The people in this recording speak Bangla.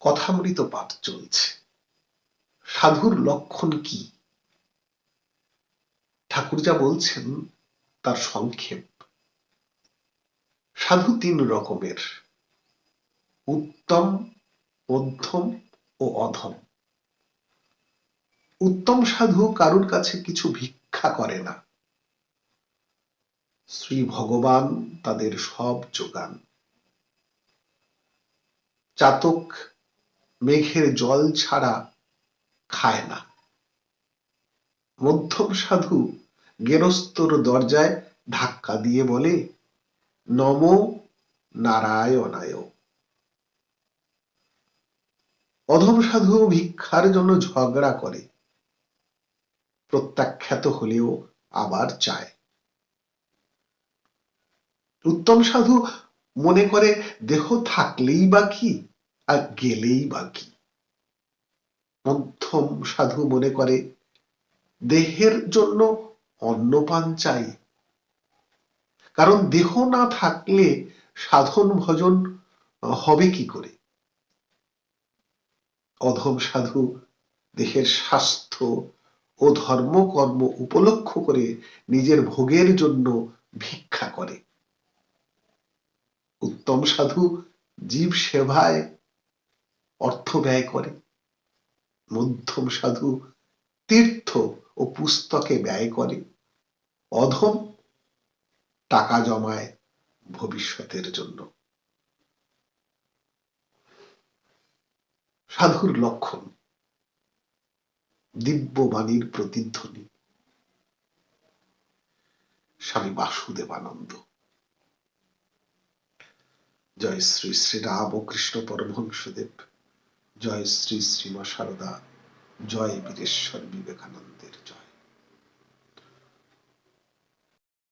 কথামৃত পাঠ চলছে। সাধুর লক্ষণ কি? ঠাকুর যা বলছেন তার সংক্ষেপ। সাধু তিন রকমের, উত্তম, মধ্যম ও অধম। উত্তম সাধু কারুর কাছে কিছু ভিক্ষা করে না। শ্রী ভগবান তাদের সব যোগান। চাতক মেঘের জল ছাড়া খায় না। মধ্যম সাধু গেরস্তর দরজায় ধাক্কা দিয়ে বলে, নম নারায়ণায়। অধম সাধু ভিক্ষার জন্য ঝগড়া করে, প্রত্যাখ্যাত হলেও আবার চায়। উত্তম সাধু মনে করে, দেহ থাকলেই বা কি? আর গেলেই বা কি? মধ্যম সাধু মনে করে, দেহের জন্য অন্নপান চাই। কারণ দেহ না থাকলে সাধন ভজন হবে কি করে? অধম সাধু দেহের স্বাস্থ্য ও ধর্মকর্ম উপলক্ষ করে নিজের ভোগের জন্য ভিক্ষা করে। উত্তম সাধু জীব সেবায় অর্থ ব্যয় করে। মধ্যম সাধু, তীর্থ ও পুস্তকে ব্যয় করে। অধম টাকা জমায় ভবিষ্যতের জন্য। সাধুর লক্ষণ দিব্য বাণীর প্রতিধ্বনি। স্বামী বাসুদেবানন্দ। জয় শ্রী শ্রী কৃষ্ণ পরমহংসদেব। জয় শ্রী শ্রীমা সারদা জয় বীরেশ্বর বিবেকানন্দের জয়